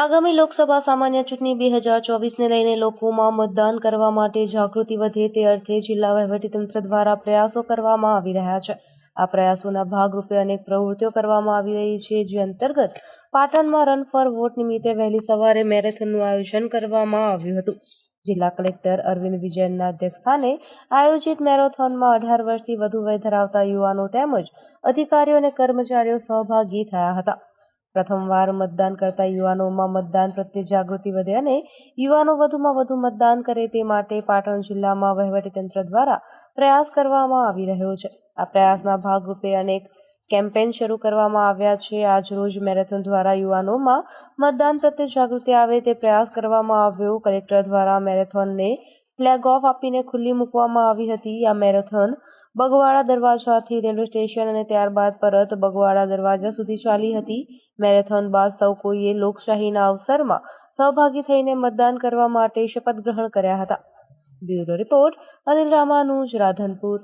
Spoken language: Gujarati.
આગામી લોકસભા સામાન્ય ચૂંટણી બે હજાર ચોવીસને લઈને લોકોમાં મતદાન કરવા માટે જાગૃતિ વધે તે અર્થે જિલ્લા વહીવટીતંત્ર દ્વારા પ્રયાસો કરવામાં આવી રહ્યા છે. આ પ્રયાસોના ભાગરૂપે અનેક પ્રવૃત્તિઓ કરવામાં આવી રહી છે, જે અંતર્ગત પાટણમાં રન ફોર વોટ નિમિત્તે વહેલી સવારે મેરેથોનનું આયોજન કરવામાં આવ્યું હતું. જિલ્લા કલેક્ટર અરવિંદ વિજયનના અધ્યક્ષસ્થાને આયોજિત મેરેથોનમાં અઢાર વર્ષથી વધુ વય ધરાવતા યુવાનો તેમજ અધિકારીઓ અને કર્મચારીઓ સહભાગી થયા હતા. પ્રથમવાર મતદાન કરતા યુવાનોમાં મતદાન પ્રત્યે જાગૃતિ વધે અને યુવાનો વધુમાં વધુ મતદાન કરે તે માટે પાટણ જિલ્લામાં વહીવટીતંત્ર દ્વારા પ્રયાસ કરવામાં આવી રહ્યો છે. આ પ્રયાસના ભાગરૂપે અનેક કેમ્પેન શરૂ કરવામાં આવ્યા છે. આજ રોજ મેરેથોન દ્વારા યુવાનોમાં મતદાન પ્રત્યે જાગૃતિ આવે તે પ્રયાસ કરવામાં આવ્યો. કલેક્ટર દ્વારા મેરેથોનને ફ્લેગ ઓફ આપીને ખુલ્લી મૂકવામાં આવી હતી આ મેરેથોન. બગવાડા દરવાજાથી રેલવે સ્ટેશન અને ત્યારબાદ પરત બગવાડા દરવાજા સુધી ચાલી હતી. મેરેથોન બાદ સૌ કોઈએ લોકશાહીના અવસરમાં સહભાગી થઈને મતદાન કરવા માટે શપથ ગ્રહણ કર્યા હતા. Bureau report Anil Ramanuj, Radhanpur.